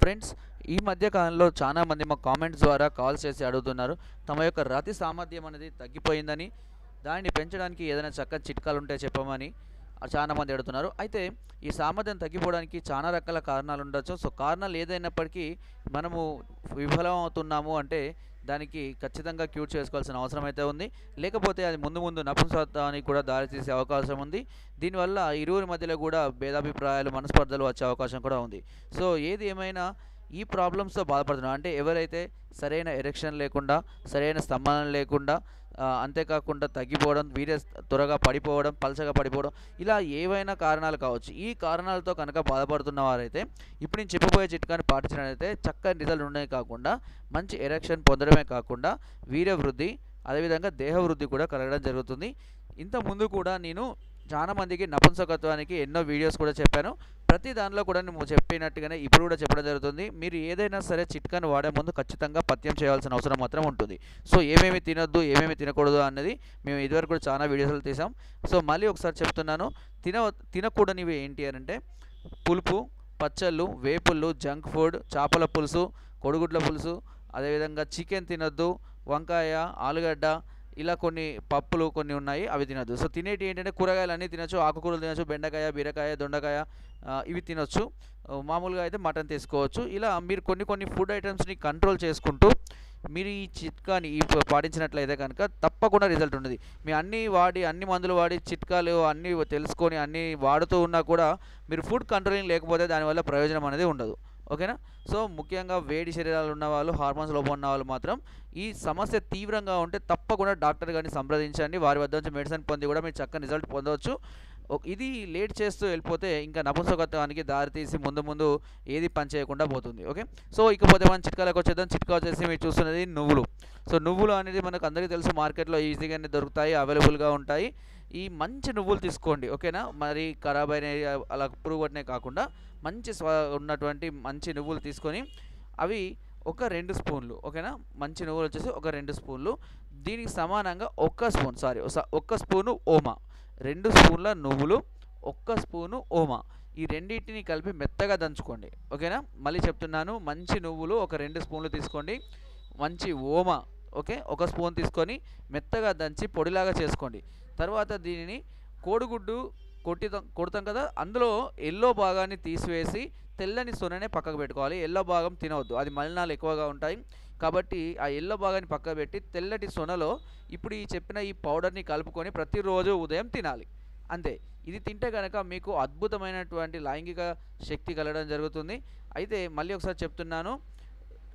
Friends ఈ మధ్య కాలంలో చాలా మంది మా కామెంట్స్ ద్వారా కాల్ చేసి అడుగుతున్నారు. తమ యొక్క రతి సామర్థ్యం అనేది తగ్గిపోయిందని దానిని పెంచడానికి ఏదైనా చక్క చిట్కాలు ఉంటే చెప్పమని చాలా మంది అడుగుతున్నారు. అయితే ఈ సామర్థ్యం తగ్గిపోవడానికి చాలా రకాల కారణాలు ఉండొచ్చు. సో కారణాలు ఏదైనప్పటికీ మనము విఫలం అవుతున్నాము అంటే దానికి ఖచ్చితంగా క్యూర్ చేసుకోవాల్సిన అవసరం అయితే ఉంది. లేకపోతే అది ముందు ముందు నపుంసత్వానికి కూడా దారితీసే అవకాశం ఉంది. దీనివల్ల ఇరువురి మధ్యలో కూడా భేదాభిప్రాయాలు మనస్పర్ధలు వచ్చే అవకాశం కూడా ఉంది. సో ఏది ఏమైనా ఈ ప్రాబ్లమ్స్తో బాధపడుతున్నారు అంటే ఎవరైతే సరైన ఎరెక్షన్ లేకుండా సరైన స్తంభనం లేకుండా అంతేకాకుండా తగ్గిపోవడం వీర్య త్వరగా పడిపోవడం పలచగా పడిపోవడం ఇలా ఏవైనా కారణాలు కావచ్చు. ఈ కారణాలతో కనుక బాధపడుతున్న వారైతే ఇప్పుడు నేను చెప్పబోయే చిట్కాని పాటించినట్లయితే చక్కని రిజల్ట్ ఉండడమే కాకుండా మంచి ఎరక్షన్ పొందడమే కాకుండా వీర్య వృద్ధి అదేవిధంగా దేహ వృద్ధి కూడా కలగడం జరుగుతుంది. ఇంత ముందు కూడా నేను చాలా మందికి నపుంసకత్వానికి ఎన్నో వీడియోస్ కూడా చెప్పాను. ప్రతి దానిలో కూడా నేను చెప్పినట్టుగానే ఇప్పుడు కూడా చెప్పడం జరుగుతుంది. మీరు ఏదైనా సరే చిట్కాను వాడే ముందు ఖచ్చితంగా పత్యం చేయాల్సిన అవసరం మాత్రం ఉంటుంది. సో ఏమేమి తినొద్దు ఏమేమి తినకూడదు అన్నది మేము ఇదివరకు కూడా చాలా వీడియోస్లో తీసాం. సో మళ్ళీ ఒకసారి చెప్తున్నాను. తిన తినకూడనివి ఏంటి అని అంటే పులుపు పచ్చళ్ళు వేపుళ్ళు జంక్ ఫుడ్ చేపల పులుసు కొడుగుడ్ల పులుసు అదేవిధంగా చికెన్ తినొద్దు వంకాయ ఆలుగడ్డ ఇలా కొన్ని పప్పులు కొన్ని ఉన్నాయి అవి తినొద్దు. సో తినేటి ఏంటంటే కూరగాయలు అన్నీ తినచ్చు ఆకుకూరలు తినచ్చు బెండకాయ బీరకాయ దొండకాయ ఇవి తినొచ్చు. మామూలుగా అయితే మటన్ తీసుకోవచ్చు. ఇలా మీరు కొన్ని కొన్ని ఫుడ్ ఐటమ్స్ని కంట్రోల్ చేసుకుంటూ మీరు ఈ చిట్కాని ఈ పాటించినట్లయితే కనుక తప్పకుండా రిజల్ట్ ఉంటుంది. మీ అన్ని వాడి అన్ని మందులు వాడి చిట్కాలు అన్నీ తెలుసుకొని అన్నీ వాడుతూ ఉన్నా కూడా మీరు ఫుడ్ కంట్రోలింగ్ లేకపోతే దానివల్ల ప్రయోజనం అనేది ఉండదు. ఓకేనా? సో ముఖ్యంగా వేడి శరీరాలు ఉన్న వాళ్ళు హార్మోన్స్ లోపం ఉన్న వాళ్ళు మాత్రం ఈ సమస్య తీవ్రంగా ఉంటే తప్పకుండా డాక్టర్ గారిని సంప్రదించండి. వారి వద్ద నుంచి మెడిసిన్ పొంది కూడా మీరు చక్కని రిజల్ట్ పొందవచ్చు ఇది లేట్ చేస్తూ వెళ్ళిపోతే ఇంకా నపుంసకత్వానికి దారితీసి ముందు ముందు ఏది పనిచేయకుండా పోతుంది. ఓకే? సో ఇకపోతే మనం చిట్కాలకు వచ్చేద్దాం. చిట్కా వచ్చేసి మీరు చూస్తున్నది నువ్వులు. సో నువ్వులు అనేది మనకు అందరికీ తెలుసు. మార్కెట్లో ఈజీగానే దొరుకుతాయి అవైలబుల్గా ఉంటాయి. ఈ మంచి నువ్వులు తీసుకోండి. ఓకేనా? మరి ఖరాబ్ అయిన అలా పురుగు పట్టినవి కాకుండా మంచి స్వ ఉన్నటువంటి మంచి నువ్వులు తీసుకొని అవి ఒక రెండు స్పూన్లు ఓకేనా? మంచి నువ్వులు వచ్చేసి ఒక రెండు స్పూన్లు. దీనికి సమానంగా ఒక్క స్పూన్ సారీ ఒక్క స్పూను ఓమా రెండు స్పూన్ల నువ్వులు ఒక్క స్పూను ఓమా. ఈ రెండింటిని కలిపి మెత్తగా దంచుకోండి ఓకేనా? మళ్ళీ చెప్తున్నాను మంచి నువ్వులు ఒక రెండు స్పూన్లు తీసుకోండి మంచి ఓమా ఓకే? ఒక స్పూన్ తీసుకొని మెత్తగా దంచి పొడిలాగా చేసుకోండి. తర్వాత దీనిని కోడిగుడ్డు కొట్టి కొడతాం కదా అందులో ఎల్లో భాగాన్ని తీసివేసి తెల్లని సొననే పక్కకు పెట్టుకోవాలి. ఎల్లో భాగం తినవద్దు. అది మలినాలు ఎక్కువగా ఉంటాయి. కాబట్టి ఆ ఎల్లో భాగాన్ని పక్కకు పెట్టి తెల్లటి సొనలో ఇప్పుడు ఈ చెప్పిన ఈ పౌడర్ని కలుపుకొని ప్రతిరోజు ఉదయం తినాలి. అంతే. ఇది తింటే కనుక మీకు అద్భుతమైనటువంటి లైంగిక శక్తి కలగడం జరుగుతుంది. అయితే మళ్ళీ ఒకసారి చెప్తున్నాను.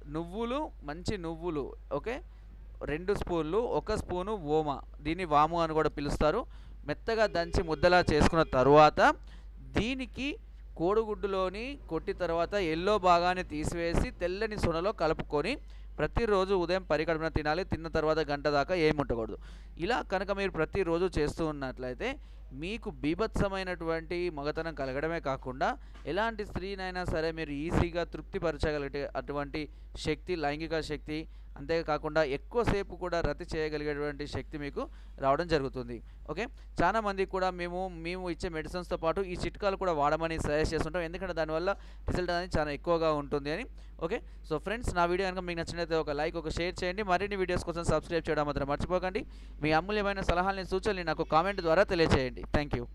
నువ్వులు మంచి నువ్వులు ఓకే? రెండు స్పూన్లు ఒక స్పూను ఓమా. దీన్ని వాము అని కూడా పిలుస్తారు. మెత్తగా దంచి ముద్దలా చేసుకున్న తర్వాత దీనికి కోడిగుడ్డులోని కొట్టి తర్వాత ఎల్లో భాగాన్ని తీసివేసి తెల్లని సొనలో కలుపుకొని ప్రతిరోజు ఉదయం పరికడమన తినాలి తిన్న తర్వాత గంట దాకా ఏమి ఉండకూడదు ఇలా కనుక మీరు ప్రతిరోజు చేస్తూ ఉన్నట్లయితే మీకు బీభత్సమైనటువంటి మగతనం కలగడమే కాకుండా ఎలాంటి స్త్రీనైనా సరే మీరు ఈజీగా తృప్తిపరచగలిగే అటువంటి శక్తి లైంగిక శక్తి అంతేకాకుండా ఎక్కువసేపు కూడా రద్దు చేయగలిగేటువంటి శక్తి మీకు రావడం జరుగుతుంది. ఓకే? చాలామంది కూడా మేము మేము ఇచ్చే మెడిసిన్స్తో పాటు ఈ చిట్కాలు కూడా వాడమని సజెస్ట్ చేస్తుంటాం. ఎందుకంటే దానివల్ల రిజల్ట్ అనేది చాలా ఎక్కువగా ఉంటుంది అని. ఓకే? సో ఫ్రెండ్స్ నా వీడియో కనుక మీకు నచ్చినట్లయితే ఒక లైక్ ఒక షేర్ చేయండి. మరిన్ని వీడియోస్ కోసం సబ్స్క్రైబ్ చేయడం మాత్రం మర్చిపోకండి. మీ అమూల్యమైన సలహాలని సూచనలు నాకు కామెంట్ ద్వారా తెలియజేయండి. Thank you